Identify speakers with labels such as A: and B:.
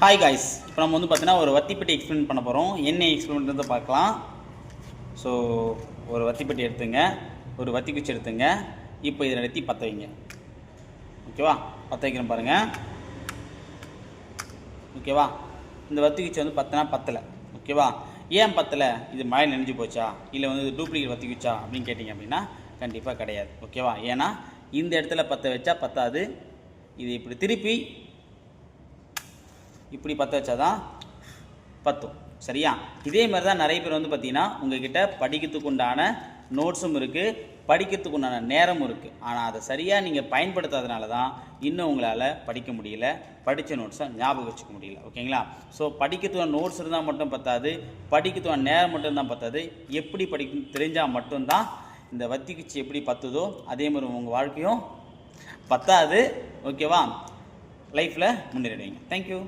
A: Hi guys இப்போ நம்ம வந்து பார்த்தீங்கன்னா ஒரு வத்திப்பெட்டி எக்ஸ்பிளைன் பண்ண போகிறோம் என்ன எக்ஸ்பிளைன் பார்க்கலாம். ஸோ ஒரு வத்திப்பெட்டி எடுத்துங்க. ஒரு வத்தி குச்சி எடுத்துங்க. இப்போ இதை நடத்தி பற்ற வைங்க. ஓகேவா பற்ற வைக்கிறேன் பாருங்கள் ஓகேவா இந்த வத்தி குச்சி வந்து பத்தினா பத்தலை. ஓகேவா ஏன் பத்தலை? இது மழை நினைஞ்சு போச்சா? இல்லை வந்து டூப்ளிகேட் வத்தி குச்சா அப்படின்னு கேட்டிங்க அப்படின்னா கண்டிப்பாக கிடையாது. ஓகேவா ஏன்னா இந்த இடத்துல பற்ற வச்சா பத்தாது. இது இப்படி திருப்பி இப்படி பற்ற வச்சா தான் பத்தும். சரியா? இதே மாதிரி தான் நிறைய பேர் வந்து பார்த்தீங்கன்னா உங்ககிட்ட படிக்கிறதுக்கு உண்டான நோட்ஸும் இருக்குது படிக்கிறதுக்கு உண்டான நேரமும் இருக்குது ஆனால் அதை சரியாக நீங்கள் பயன்படுத்தாதனால தான் இன்னும் உங்களால் படிக்க முடியல படித்த நோட்ஸை ஞாபகம் வச்சுக்க முடியல. ஓகேங்களா ஸோ படிக்கிறதுக்கான நோட்ஸ் இருந்தால் மட்டும் பத்தாது படிக்கிறதுக்கான நேரம் மட்டும் இருந்தால் பத்தாது. எப்படி படிக்கணும் தெரிஞ்சால் மட்டும்தான் இந்த வத்திக்குச்சி எப்படி பத்துதோ அதே மாதிரி உங்கள் வாழ்க்கையும் பத்தாது. ஓகேவா லைஃப்பில் முன்னேறிடுவீங்க. தேங்க்யூ